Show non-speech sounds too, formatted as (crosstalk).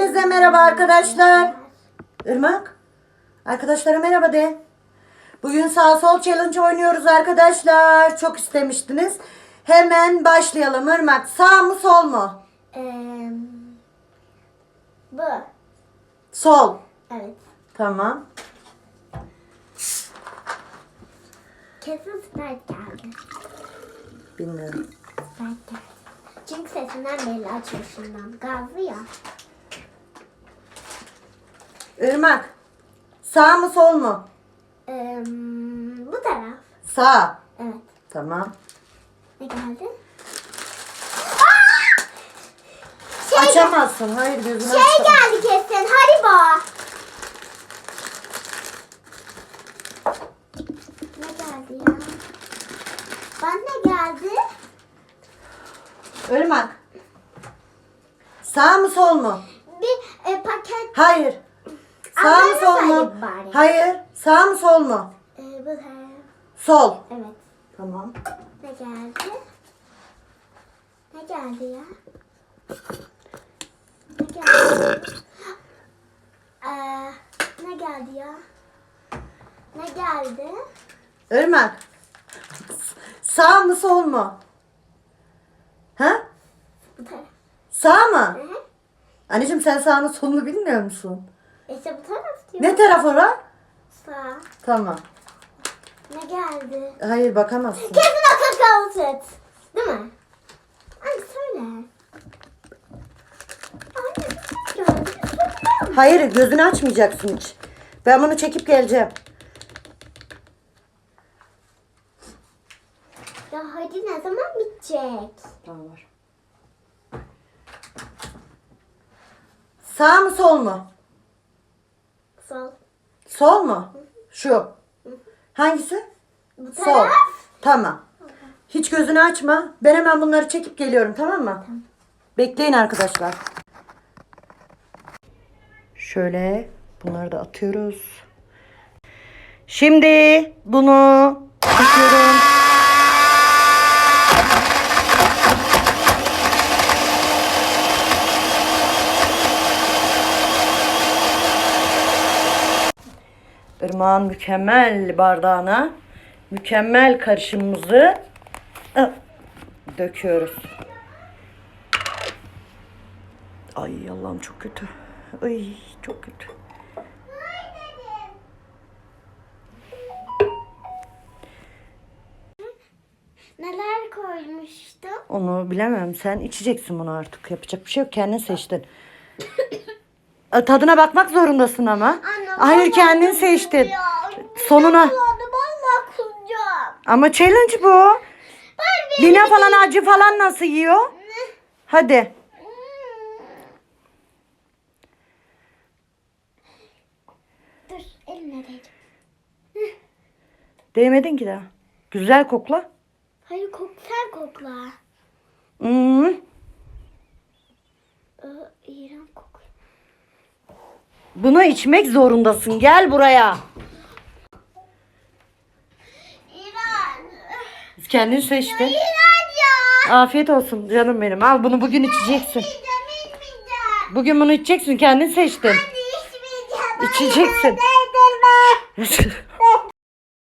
Hepinize merhaba arkadaşlar. Irmak. Arkadaşlara merhaba de. Bugün sağ sol challenge oynuyoruz arkadaşlar. Çok istemiştiniz. Hemen başlayalım Irmak. Sağ mı sol mu? Eee, bu. Sol. Evet. Tamam. Kesin Sprite geldi. Bilmiyorum. Sprite geldi. Çünkü sesinden belli açmışından. Gazlı ya. Irmak. Sağ mı sol mu? Eee, bu taraf. Sağ. Evet. Tamam. Ne geldi? Açamazsın. Hayır gözünü Şey açma. geldi kesin. Haribo. Ne geldi ya? Bana ne geldi? Irmak. Sağ mı sol mu? Bir e, paket. Hayır. Sağ mı sol mu? bari. Hayır. Sağ mı sol mu? E, bu taraf. Sol. Evet. Tamam. Ne geldi? Ne geldi ya? Ne geldi? (gasps) Ee, ne geldi ya? Ne geldi? Irmak. Sağ mı sol mu? Ha? Bu. Sağ mı? Hı hı. Anneciğim sen sağını solunu bilmiyor musun? İşte bu taraf diyor. Ne taraf ora? Sağ. Tamam. Ne geldi? Hayır bakamazsın. Kesin kakao süt. Değil mi? Anne söyle. Anne. Hayır gözünü açmayacaksın hiç. Ben bunu çekip geleceğim. Ya hadi ne zaman bitecek? Tamam var. Sağ mı sol mu? Sol. Sol mu? Şu. Hangisi? Bu Sol. taraf. Tamam. Hiç gözünü açma. Ben hemen bunları çekip geliyorum tamam mı? Bekleyin arkadaşlar. Şöyle bunları da atıyoruz. Şimdi bunu atıyorum. Irmağın mükemmel bardağına mükemmel karışımımızı döküyoruz. Ay Allah'ım çok kötü. Ay çok kötü. Neler koymuştum? Onu bilemem. Sen içeceksin bunu artık. Yapacak bir şey yok. Kendin seçtin. (coughs) Tadına bakmak zorundasın ama. Hayır kendin seçtin. Sonuna. Ama challenge bu. Lina falan acı falan nasıl yiyor? Hadi. Dur eline değdim. Değmedin ki daha. Güzel kokla. Hayır kok sen kokla. Hmm. Ee, iğrenç kokuyor. Bunu içmek zorundasın. Gel buraya. Kendin. İğrenç ya. Afiyet olsun canım benim. Al bunu bugün içeceksin. Bugün bunu içeceksin. Kendin seçtin. İçeceksin. (laughs)